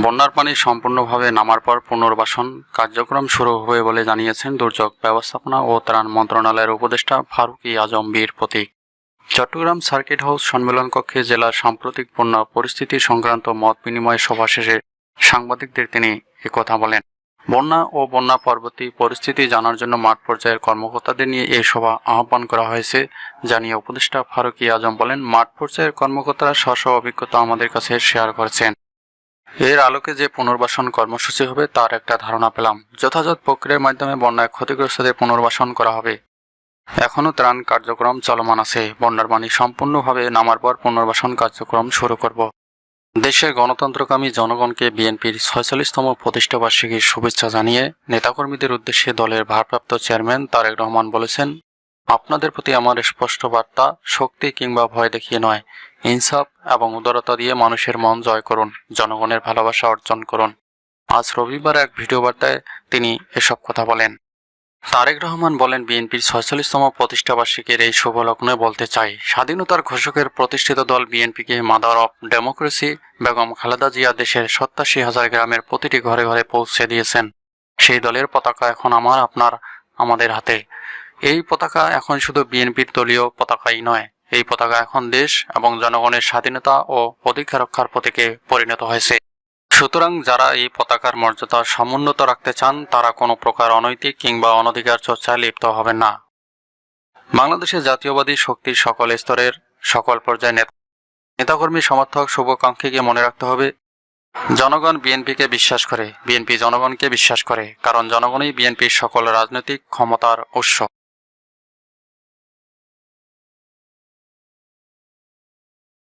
বন্যার পানি সম্পূর্ণভাবে নামার পর পুনর্বাসন কার্যক্রম শুরু হবে বলে জানিয়েছেন দুর্যোগ ব্যবস্থাপনা ও ত্রাণ মন্ত্রণালয়ের উপদেষ্টা ফারুকি আজম বীর প্রতীক। চট্টগ্রাম সার্কিট হাউস সম্মেলন কক্ষে জেলার সাম্প্রতিক বন্যা পরিস্থিতি সংক্রান্ত মত বিনিময় সভা শেষে সাংবাদিকদের তিনি একথা বলেন, বন্যা ও বন্যা পরবর্তী পরিস্থিতি জানার জন্য মাঠ পর্যায়ের কর্মকর্তাদের নিয়ে এই সভা আহ্বান করা হয়েছে, জানিয়ে উপদেষ্টা ফারুকি আজম বলেন, মাঠ পর্যায়ের কর্মকর্তারা স্ব অভিজ্ঞতা আমাদের কাছে শেয়ার করেছেন। এর আলোকে যে পুনর্বাসন কর্মসূচি হবে, তার একটা ধারণা পেলাম। যথাযথ প্রক্রিয়ার মাধ্যমে বন্যায় ক্ষতিগ্রস্তদের পুনর্বাসন করা হবে। এখনও ত্রাণ কার্যক্রম চলমান আছে। বন্যার পানি সম্পূর্ণভাবে নামার পর পুনর্বাসন কার্যক্রম শুরু করব। দেশের গণতন্ত্রকামী জনগণকে বিএনপির ছয়চল্লিশতম প্রতিষ্ঠাবার্ষিকীর শুভেচ্ছা জানিয়ে নেতাকর্মীদের উদ্দেশ্যে দলের ভারপ্রাপ্ত চেয়ারম্যান তারেক রহমান বলেছেন আপনাদের প্রতি আমার স্পষ্ট বার্তা, শক্তি কিংবা ভয় দেখিয়ে নয়। ইনসাফ এবং উদারতা দিয়ে মানুষের মন জয় করুন, জনগণের ভালোবাসা অর্জন করুন। আজ রবিবার এক ভিডিও বার্তায় তিনি এসব কথা বলেন। তারেক রহমান বলেন, বিএনপির ছয়চল্লিশতম প্রতিষ্ঠাবার্ষিকীর এই শুভ লগ্নে বলতে চাই, স্বাধীনতার ঘোষকের প্রতিষ্ঠিত দল বিএনপিকে mother of democracy, Begum Khaleda Zia দেশের সত্তাশি হাজার গ্রামের প্রতিটি ঘরে ঘরে পৌঁছে দিয়েছেন। সেই দলের পতাকা এখন আমার, আপনার, আমাদের হাতে। এই পতাকা এখন শুধু বিএনপির দলীয় পতাকাই নয়। এই পতাকা এখন দেশ এবং জনগণের স্বাধীনতা ও অধিকার রক্ষার প্রতীকে পরিণত হয়েছে। সুতরাং যারা এই পতাকার মর্যাদা সমুন্নত রাখতে চান, তারা কোনো প্রকার অনৈতিক কিংবা অনধিকার চর্চায় লিপ্ত হবেন না। বাংলাদেশের জাতীয়বাদী শক্তির সকল স্তরের, সকল পর্যায়ে নেতা নেতাকর্মী, সমর্থক, শুভাকাঙ্ক্ষীকে মনে রাখতে হবে। জনগণ বিএনপিকে বিশ্বাস করে, বিএনপি জনগণকে বিশ্বাস করে, কারণ জনগণই বিএনপির সকল রাজনৈতিক ক্ষমতার উৎস।